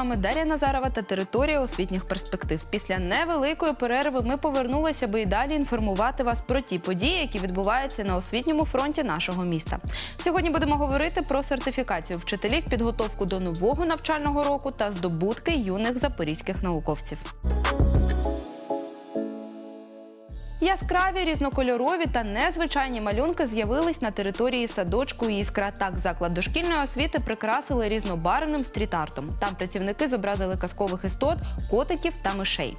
вами Дар'я Назарова та територія освітніх перспектив. Після невеликої перерви ми повернулися, аби і далі інформувати вас про ті події, які відбуваються на освітньому фронті нашого міста. Сьогодні будемо говорити про сертифікацію вчителів, підготовку до нового навчального року та здобутки юних запорізьких науковців. Яскраві, різнокольорові та незвичайні малюнки з'явились на території садочку Іскра. Так, заклад дошкільної освіти прикрасили різнобарвним стріт-артом. Там працівники зобразили казкових істот, котиків та мишей.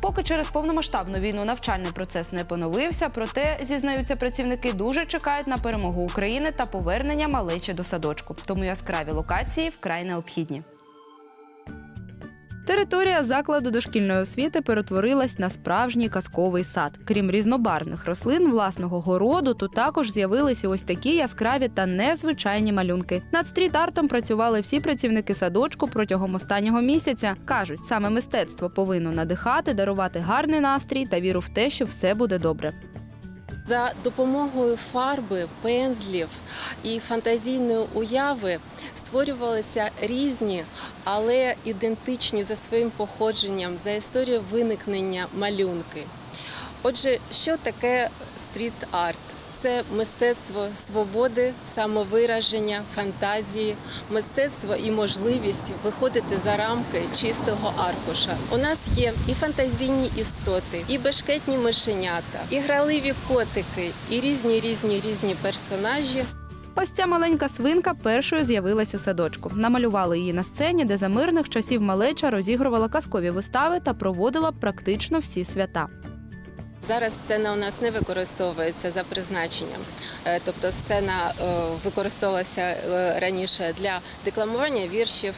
Поки через повномасштабну війну навчальний процес не поновився, проте зізнаються працівники дуже чекають на перемогу України та повернення малечі до садочку. Тому яскраві локації вкрай необхідні. Територія закладу дошкільної освіти перетворилась на справжній казковий сад. Крім різнобарвних рослин власного городу, тут також з'явилися ось такі яскраві та незвичайні малюнки. Над стріт-артом працювали всі працівники садочку протягом останнього місяця. кажуть, саме мистецтво повинно надихати, дарувати гарний настрій та віру в те, що все буде добре. За допомогою фарби, пензлів і фантазійної уяви створювалися різні, але ідентичні за своїм походженням, за історією виникнення малюнки. Отже, що таке стріт-арт? Це мистецтво свободи, самовираження, фантазії, мистецтво і можливість виходити за рамки чистого аркуша. У нас є і фантазійні істоти, і бешкетні мишенята, і граливі котики, і різні різні різні персонажі. Ось ця маленька свинка першою з'явилась у садочку. Намалювали її на сцені, де за мирних часів малеча розігрувала казкові вистави та проводила практично всі свята. Зараз сцена у нас не використовується за призначенням, Е, тобто сцена е, використовувалася е, раніше для декламування віршів.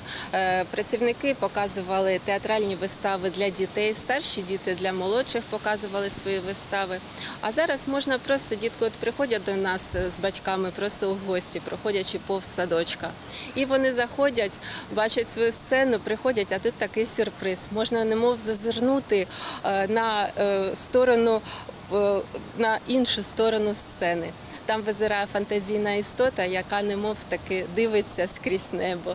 Працівники показували театральні вистави для дітей, старші діти для молодших показували свої вистави. А зараз можна просто дітки от приходять до нас з батьками просто у гості, проходячи повз садочка. І вони заходять, бачать свою сцену, приходять, а тут такий сюрприз. Можна немов зазирнути на е, е, на іншу сторону сцени. Там визирає фантазійна істота, яка немов таки дивиться скрізь небо.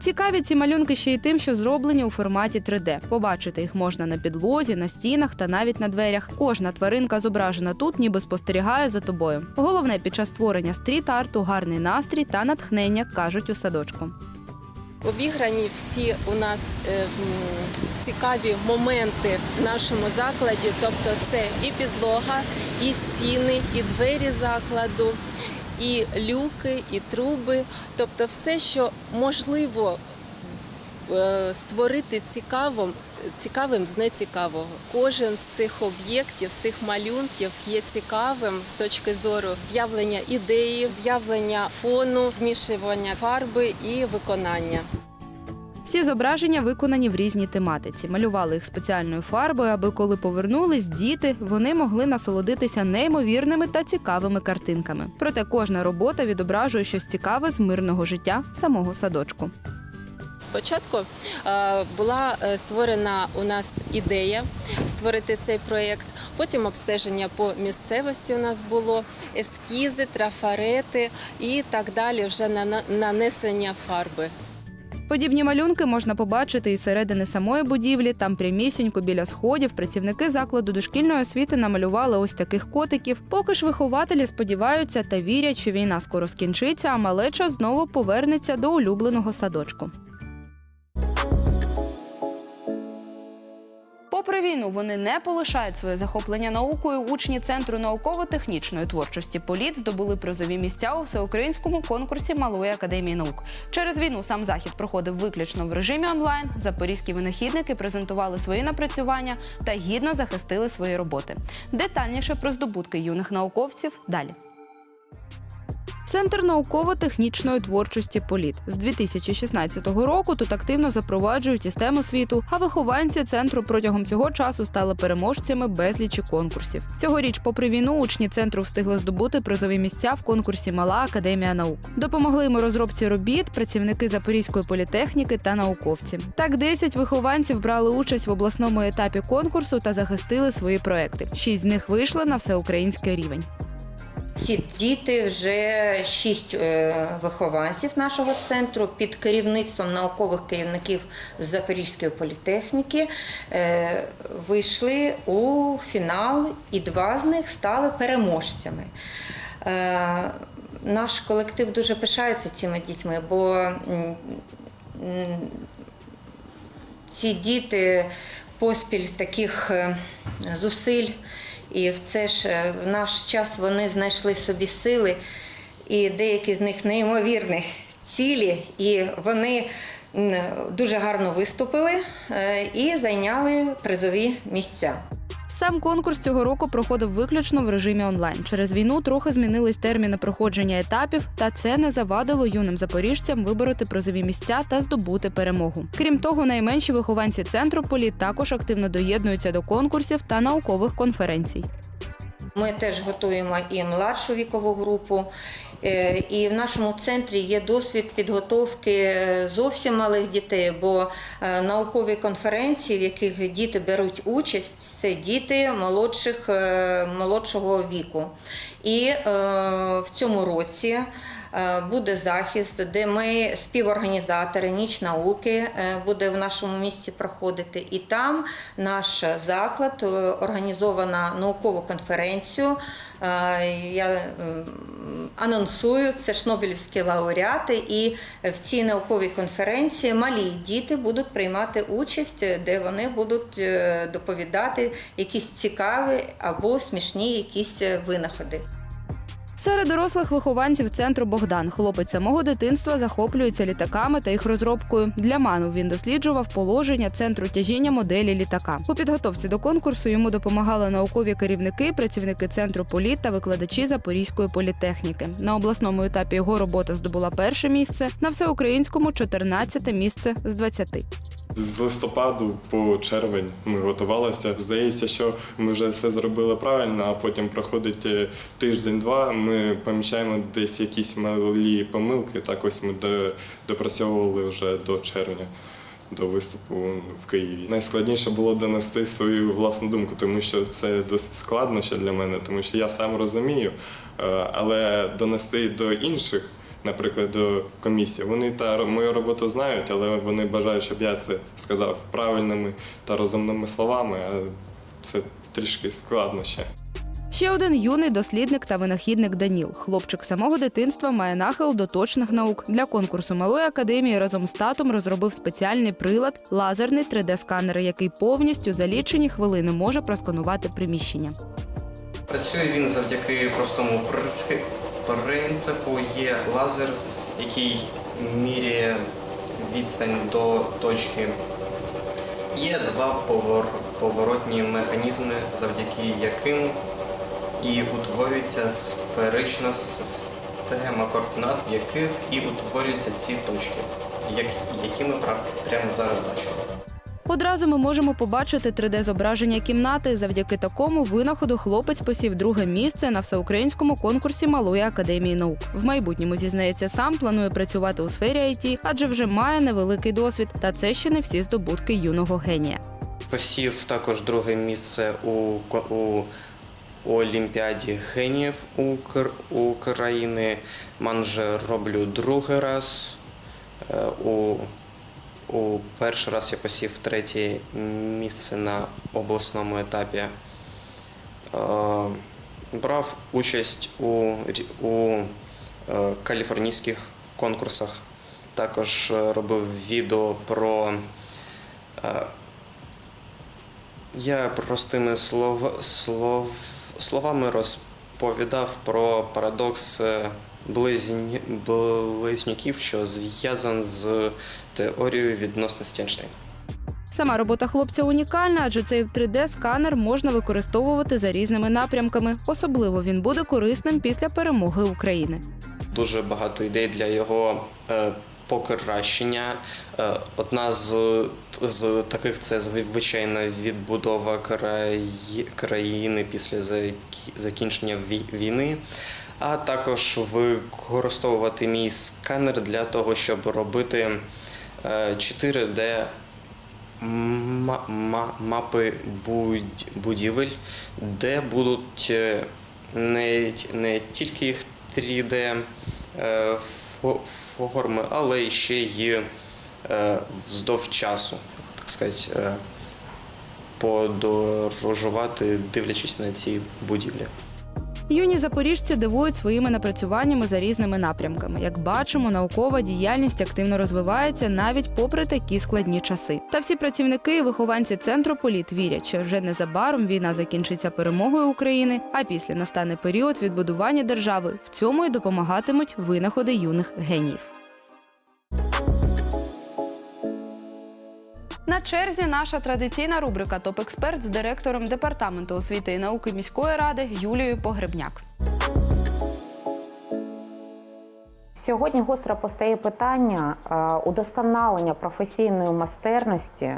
Цікаві ці малюнки ще й тим, що зроблені у форматі 3D. Побачити їх можна на підлозі, на стінах та навіть на дверях. Кожна тваринка зображена тут, ніби спостерігає за тобою. Головне під час створення стріт-арту гарний настрій та натхнення кажуть у садочку. Обіграні всі у нас е, цікаві моменти в нашому закладі, тобто це і підлога, і стіни, і двері закладу, і люки, і труби, тобто все, що можливо е, створити цікавим, цікавим з нецікавого. Кожен з цих об'єктів, з цих малюнків є цікавим з точки зору з'явлення ідеї, з'явлення фону, змішування фарби і виконання. Всі зображення виконані в різній тематиці. Малювали їх спеціальною фарбою, аби коли повернулись діти, вони могли насолодитися неймовірними та цікавими картинками. Проте кожна робота відображує щось цікаве з мирного життя самого садочку. Спочатку е, була е, створена у нас ідея створити цей проєкт. Потім обстеження по місцевості у нас було, ескізи, трафарети і так далі. Вже на нанесення фарби. Подібні малюнки можна побачити із середини самої будівлі. Там прямісінько біля сходів працівники закладу дошкільної освіти намалювали ось таких котиків. Поки ж вихователі сподіваються та вірять, що війна скоро скінчиться, а малеча знову повернеться до улюбленого садочку. Попри війну, вони не полишають своє захоплення наукою. Учні центру науково-технічної творчості Політ здобули призові місця у всеукраїнському конкурсі Малої академії наук. Через війну сам захід проходив виключно в режимі онлайн. Запорізькі винахідники презентували свої напрацювання та гідно захистили свої роботи. Детальніше про здобутки юних науковців далі. Центр науково-технічної творчості Політ з 2016 року тут активно запроваджують систему світу. А вихованці центру протягом цього часу стали переможцями безлічі конкурсів. Цьогоріч, попри війну, учні центру встигли здобути призові місця в конкурсі Мала академія наук. Допомогли йому розробці робіт, працівники Запорізької політехніки та науковці. Так, 10 вихованців брали участь в обласному етапі конкурсу та захистили свої проекти. Шість з них вийшли на всеукраїнський рівень. Ці діти вже шість е, вихованців нашого центру під керівництвом наукових керівників Запорізької політехніки е, вийшли у фінал, і два з них стали переможцями. Е, Наш колектив дуже пишається цими дітьми, бо ці діти поспіль таких зусиль, і в це ж е, в наш час вони знайшли собі сили, і деякі з них неймовірні цілі, і вони дуже гарно виступили е, і зайняли призові місця. Сам конкурс цього року проходив виключно в режимі онлайн. Через війну трохи змінились терміни проходження етапів, та це не завадило юним запоріжцям вибороти призові місця та здобути перемогу. Крім того, найменші вихованці центру полі також активно доєднуються до конкурсів та наукових конференцій. Ми теж готуємо і младшу вікову групу. Е, І в нашому центрі є досвід підготовки е, зовсім малих дітей, бо е, наукові конференції, в яких діти беруть участь, це діти молодших, молодшого віку. І в цьому році буде захист, де ми співорганізатори ніч науки буде в нашому місті проходити. І там наш заклад організована наукову конференцію. Е, Я анонсую, це ж Нобелівські лауреати, і в цій науковій конференції малі діти будуть приймати участь, де вони будуть е, доповідати якісь цікаві або смішні якісь е, винаходи. Серед дорослих вихованців центру Богдан хлопець самого дитинства захоплюється літаками та їх розробкою. Для ману він досліджував положення центру тяжіння моделі літака. У підготовці до конкурсу йому допомагали наукові керівники, працівники центру політ та викладачі Запорізької політехніки. На обласному етапі його робота здобула перше місце, на всеукраїнському 14 місце з 20. З листопаду по червень ми готувалися. Здається, що ми вже все зробили правильно, а потім проходить е, тиждень-два. Ми помічаємо десь якісь малі помилки. Так ось ми допрацьовували вже до червня. До виступу в Києві найскладніше було донести свою власну думку, тому що це досить складно ще для мене, тому що я сам розумію, е, але донести до інших наприклад, до комісії. Вони та мою роботу знають, але вони бажають, щоб я це сказав правильними та розумними словами. А це трішки складно ще. Ще один юний дослідник та винахідник Даніл. Хлопчик самого дитинства має нахил до точних наук. Для конкурсу малої академії разом з татом розробив спеціальний прилад лазерний 3D-сканер, який повністю за лічені хвилини може просканувати приміщення. Працює він завдяки простому принципу. Є лазер, який міряє відстань до точки. Є два поворотні механізми, завдяки яким і утворюється сферична система координат, в яких і утворюються ці точки, як- які ми прямо зараз бачимо. Одразу ми можемо побачити 3D-зображення кімнати. Завдяки такому винаходу хлопець посів друге місце на всеукраїнському конкурсі Малої академії наук. В майбутньому зізнається сам, планує працювати у сфері IT, адже вже має невеликий досвід. Та це ще не всі здобутки юного генія. Посів також друге місце у, ко- у Олімпіаді геніїв Укр, України. Манже роблю другий раз. Е, У, у перший раз я посів третє місце на обласному етапі. Е, Брав участь у, у е, каліфорнійських конкурсах. Також робив відео про я простими слов, слов, словами розповідав про парадокс е, близнь, близнюків, що зв'язан з теорією відносності Ейнштейна. Сама робота хлопця унікальна, адже цей 3D-сканер можна використовувати за різними напрямками. Особливо він буде корисним після перемоги України. Дуже багато ідей для його е, покращення. Е, одна з, з таких це звичайна відбудова краї, країни після закінчення війни. А також використовувати мій сканер для того, щоб робити е, 4D ма- ма- мапи будівель, де будуть е, не, не тільки їх 3D е, фо- форми, але і ще й е, вздовж часу, так сказати, е, подорожувати, дивлячись на ці будівлі. Юні запоріжці дивують своїми напрацюваннями за різними напрямками. Як бачимо, наукова діяльність активно розвивається навіть попри такі складні часи. Та всі працівники і вихованці центру політ вірять, що вже незабаром війна закінчиться перемогою України, а після настане період відбудування держави. В цьому й допомагатимуть винаходи юних геніїв. На черзі наша традиційна рубрика Топ-експерт з директором департаменту освіти і науки міської ради Юлією Погребняк. Сьогодні гостро постає питання е, удосконалення професійної майстерності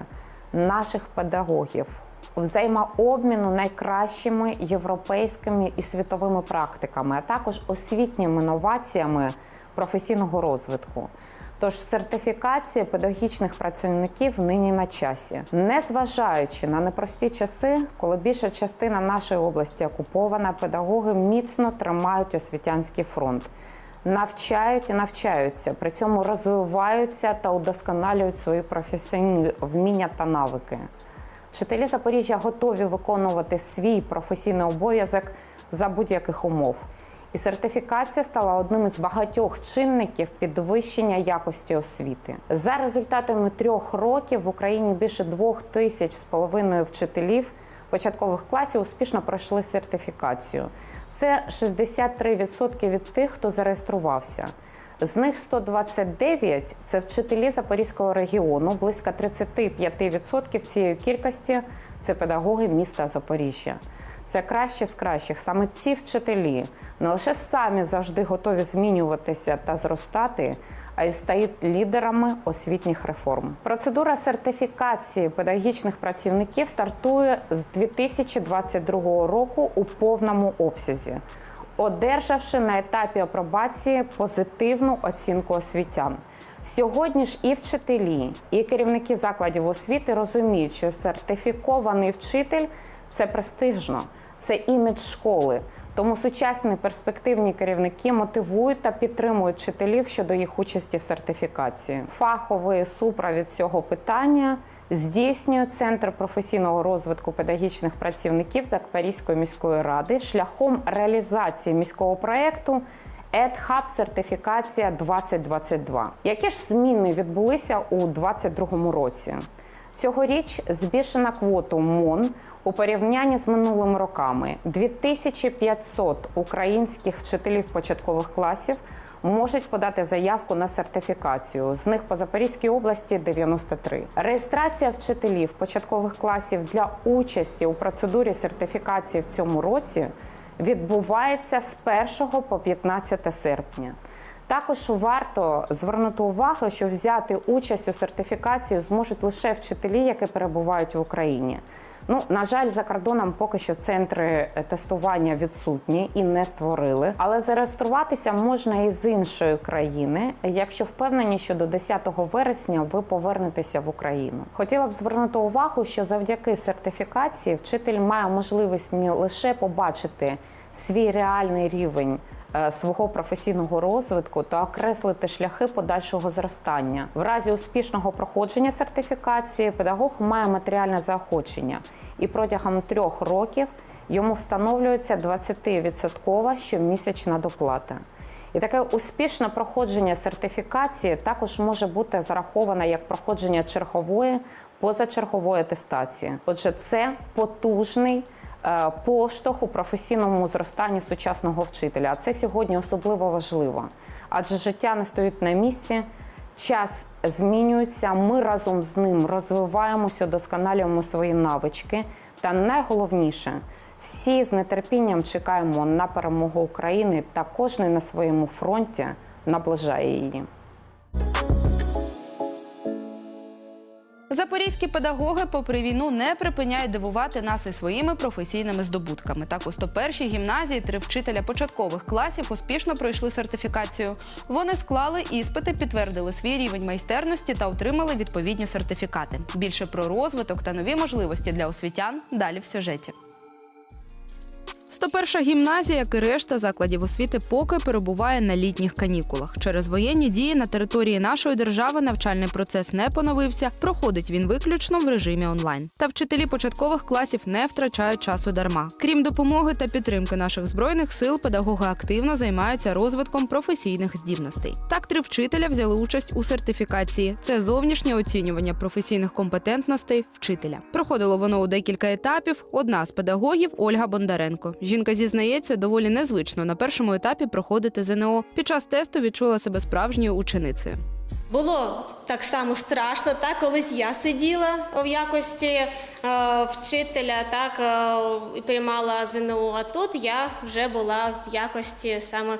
наших педагогів, взаємообміну найкращими європейськими і світовими практиками, а також освітніми новаціями професійного розвитку. Тож сертифікація педагогічних працівників нині на часі, незважаючи на непрості часи, коли більша частина нашої області окупована, педагоги міцно тримають освітянський фронт навчають і навчаються, при цьому розвиваються та удосконалюють свої професійні вміння та навики. Вчителі Запоріжжя готові виконувати свій професійний обов'язок за будь-яких умов. І сертифікація стала одним із багатьох чинників підвищення якості освіти. За результатами трьох років в Україні більше двох тисяч з половиною вчителів початкових класів успішно пройшли сертифікацію. Це 63% від тих, хто зареєструвався. З них 129 – це вчителі Запорізького регіону, близько 35% цієї кількості це педагоги міста Запоріжжя. Це краще з кращих. Саме ці вчителі не лише самі завжди готові змінюватися та зростати, а й стають лідерами освітніх реформ. Процедура сертифікації педагогічних працівників стартує з 2022 року у повному обсязі одержавши на етапі апробації позитивну оцінку освітян. Сьогодні ж і вчителі, і керівники закладів освіти розуміють, що сертифікований вчитель це престижно, це імідж школи. Тому сучасні перспективні керівники мотивують та підтримують вчителів щодо їх участі в сертифікації. Фаховий супровід цього питання здійснює Центр професійного розвитку педагогічних працівників Запорізької міської ради шляхом реалізації міського проєкту EdHub сертифікація 2022. Які ж зміни відбулися у 2022 році? Цьогоріч збільшена квоту МОН у порівнянні з минулими роками. 2500 українських вчителів початкових класів можуть подати заявку на сертифікацію. З них по Запорізькій області 93. Реєстрація вчителів початкових класів для участі у процедурі сертифікації в цьому році відбувається з 1 по 15 серпня. Також варто звернути увагу, що взяти участь у сертифікації зможуть лише вчителі, які перебувають в Україні. Ну, на жаль, за кордоном поки що центри тестування відсутні і не створили. Але зареєструватися можна і з іншої країни, якщо впевнені, що до 10 вересня ви повернетеся в Україну. Хотіла б звернути увагу, що завдяки сертифікації вчитель має можливість не лише побачити свій реальний рівень е, свого професійного розвитку та окреслити шляхи подальшого зростання. В разі успішного проходження сертифікації педагог має матеріальне заохочення, і протягом трьох років йому встановлюється 20% щомісячна доплата. І таке успішне проходження сертифікації також може бути зараховане як проходження чергової позачергової атестації. Отже, це потужний е, поштовх у професійному зростанні сучасного вчителя. А це сьогодні особливо важливо, адже життя не стоїть на місці. Час змінюється. Ми разом з ним розвиваємося, досконалюємо свої навички. Та найголовніше, всі з нетерпінням чекаємо на перемогу України та кожен на своєму фронті наближає її. Запорізькі педагоги, попри війну, не припиняють дивувати нас і своїми професійними здобутками. Так, у 101-й гімназії три вчителя початкових класів успішно пройшли сертифікацію. Вони склали іспити, підтвердили свій рівень майстерності та отримали відповідні сертифікати. Більше про розвиток та нові можливості для освітян далі в сюжеті. 91-ша гімназія, як і решта закладів освіти, поки перебуває на літніх канікулах. Через воєнні дії на території нашої держави навчальний процес не поновився. Проходить він виключно в режимі онлайн. Та вчителі початкових класів не втрачають часу дарма. Крім допомоги та підтримки наших збройних сил, педагоги активно займаються розвитком професійних здібностей. Так, три вчителя взяли участь у сертифікації. Це зовнішнє оцінювання професійних компетентностей вчителя. Проходило воно у декілька етапів. Одна з педагогів Ольга Бондаренко. Жінка зізнається, доволі незвично на першому етапі проходити ЗНО. Під час тесту відчула себе справжньою ученицею. Було так само страшно. Так, колись я сиділа в якості е, вчителя, так е, і приймала ЗНО. А тут я вже була в якості саме.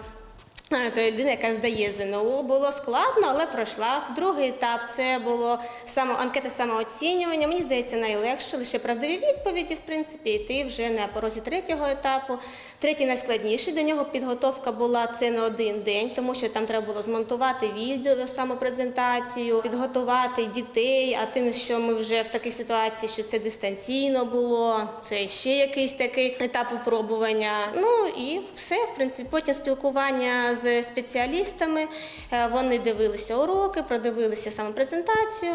Тої людини, яка здає ЗНО, було складно, але пройшла. Другий етап це було само анкета самооцінювання. Мені здається, найлегше лише правдиві відповіді, в принципі, і ти вже на порозі третього етапу. Третій найскладніший до нього підготовка була це на один день, тому що там треба було змонтувати відео, самопрезентацію, підготувати дітей. А тим, що ми вже в такій ситуації, що це дистанційно було, це ще якийсь такий етап випробування. Ну і все, в принципі, потім спілкування з спеціалістами. Е, Вони дивилися уроки, продивилися самопрезентацію.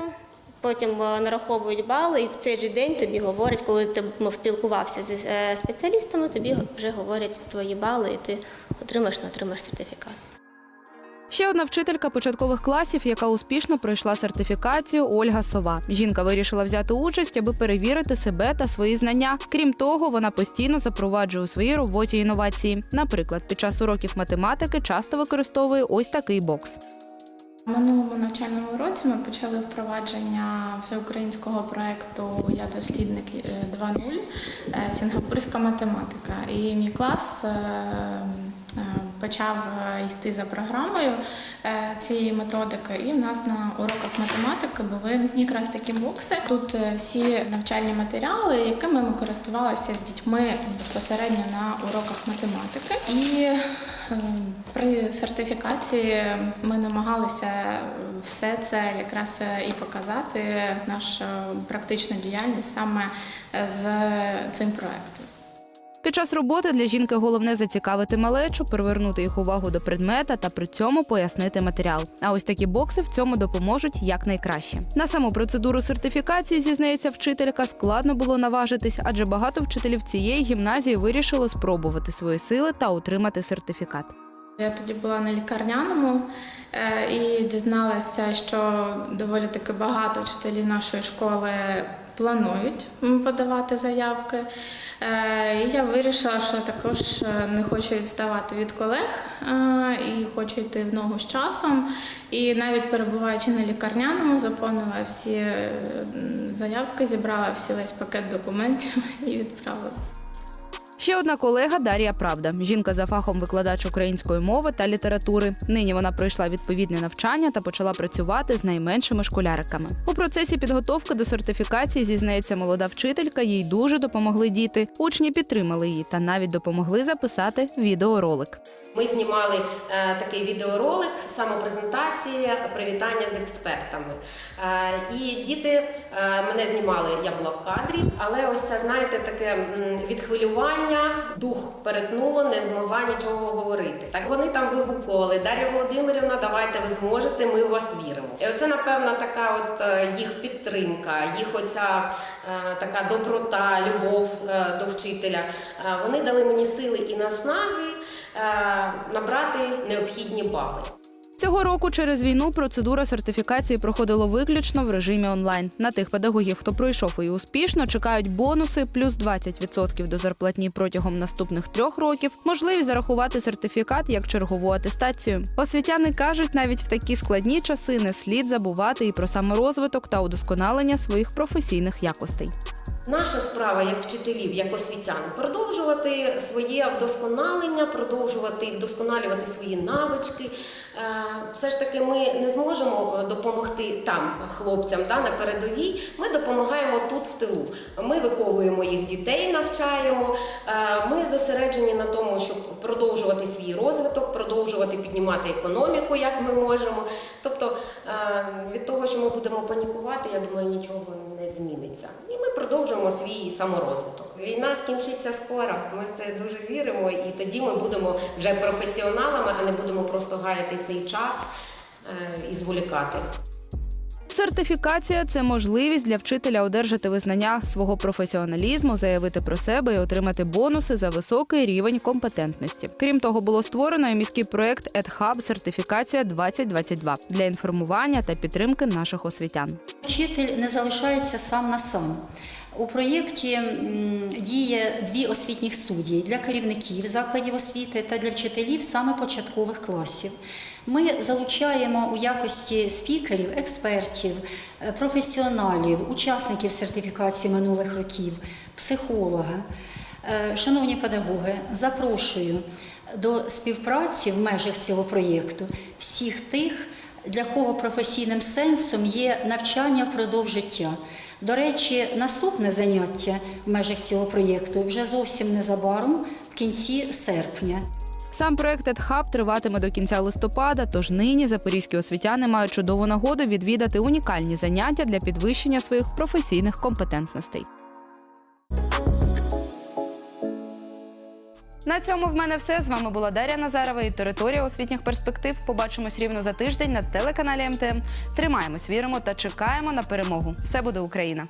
Потім е, нараховують бали, і в цей же день тобі говорять, коли ти мов спілкувався з е, спеціалістами, тобі вже говорять твої бали, і ти отримаєш, не отримаєш сертифікат. Ще одна вчителька початкових класів, яка успішно пройшла сертифікацію Ольга Сова. Жінка вирішила взяти участь, аби перевірити себе та свої знання. Крім того, вона постійно запроваджує у своїй роботі інновації. Наприклад, під час уроків математики часто використовує ось такий бокс. Минулому навчальному році ми почали впровадження всеукраїнського проєкту Я дослідник е, 2.0 е, Сінгапурська математика. І мій клас е, е, почав е, йти за програмою е, цієї методики. І в нас на уроках математики були якраз такі бокси. Тут е, всі навчальні матеріали, якими ми користувалися з дітьми безпосередньо на уроках математики. І е, при сертифікації ми намагалися все це якраз і показати, нашу практичну діяльність саме з цим проектом. Під час роботи для жінки головне зацікавити малечу, привернути їх увагу до предмета та при цьому пояснити матеріал. А ось такі бокси в цьому допоможуть якнайкраще. На саму процедуру сертифікації зізнається вчителька, складно було наважитись, адже багато вчителів цієї гімназії вирішили спробувати свої сили та отримати сертифікат. Я тоді була на лікарняному е, і дізналася, що доволі таки багато вчителів нашої школи планують подавати заявки. Е, І я вирішила, що також е, не хочу відставати від колег е, і хочу йти в ногу з часом. І навіть перебуваючи на лікарняному, заповнила всі заявки, зібрала всі весь пакет документів і відправила. Ще одна колега Дар'я Правда. Жінка за фахом викладач української мови та літератури. Нині вона пройшла відповідне навчання та почала працювати з найменшими школяриками. У процесі підготовки до сертифікації зізнається молода вчителька. Їй дуже допомогли діти. Учні підтримали її та навіть допомогли записати відеоролик. Ми знімали е, такий відеоролик, самопрезентації, привітання з експертами. Е, і діти е, мене знімали, я була в кадрі, але ось це, знаєте, таке м, відхвилювання, дух перетнуло, не змогла нічого говорити. Так вони там вигукували Дар'я Володимирівна, давайте ви зможете, ми в вас віримо. І оце, напевно, така от е, їх підтримка, їх оця е, така доброта, любов е, до вчителя. Е, Вони дали мені сили і наснаги е, набрати необхідні бали. Цього року через війну процедура сертифікації проходила виключно в режимі онлайн. На тих педагогів, хто пройшов її успішно, чекають бонуси плюс 20% до зарплатні протягом наступних трьох років, можливість зарахувати сертифікат як чергову атестацію. Освітяни кажуть, навіть в такі складні часи не слід забувати і про саморозвиток та удосконалення своїх професійних якостей. Наша справа як вчителів, як освітян, продовжувати своє вдосконалення, продовжувати вдосконалювати свої навички. Е, Все ж таки, ми не зможемо допомогти там хлопцям да, на передовій. Ми допомагаємо тут в тилу. Ми виховуємо їх дітей, навчаємо. Е, Ми зосереджені на тому, щоб продовжувати свій розвиток, продовжувати піднімати економіку, як ми можемо. Тобто е, від того, що ми будемо панікувати, я думаю, нічого не зміниться. І ми продовжуємо свій саморозвиток. Війна скінчиться скоро. Ми в це дуже віримо, і тоді ми будемо вже професіоналами, а не будемо просто гаяти цей час е, і зволікати. Сертифікація це можливість для вчителя одержати визнання свого професіоналізму, заявити про себе і отримати бонуси за високий рівень компетентності. Крім того, було створено і міський проект EdHub Сертифікація 2022 для інформування та підтримки наших освітян. Вчитель не залишається сам на сам. У проєкті діє дві освітніх студії для керівників закладів освіти та для вчителів саме початкових класів. Ми залучаємо у якості спікерів, експертів, е, професіоналів, учасників сертифікації минулих років, психолога. Е, Шановні педагоги, запрошую до співпраці в межах цього проєкту всіх тих, для кого професійним сенсом є навчання впродовж життя. До речі, наступне заняття в межах цього проєкту вже зовсім незабаром, в кінці серпня. Сам проект EdHub триватиме до кінця листопада, тож нині запорізькі освітяни мають чудову нагоду відвідати унікальні заняття для підвищення своїх професійних компетентностей. На цьому в мене все. З вами була Дар'я Назарова і територія освітніх перспектив. Побачимось рівно за тиждень на телеканалі МТМ. Тримаємось, віримо та чекаємо на перемогу. Все буде Україна!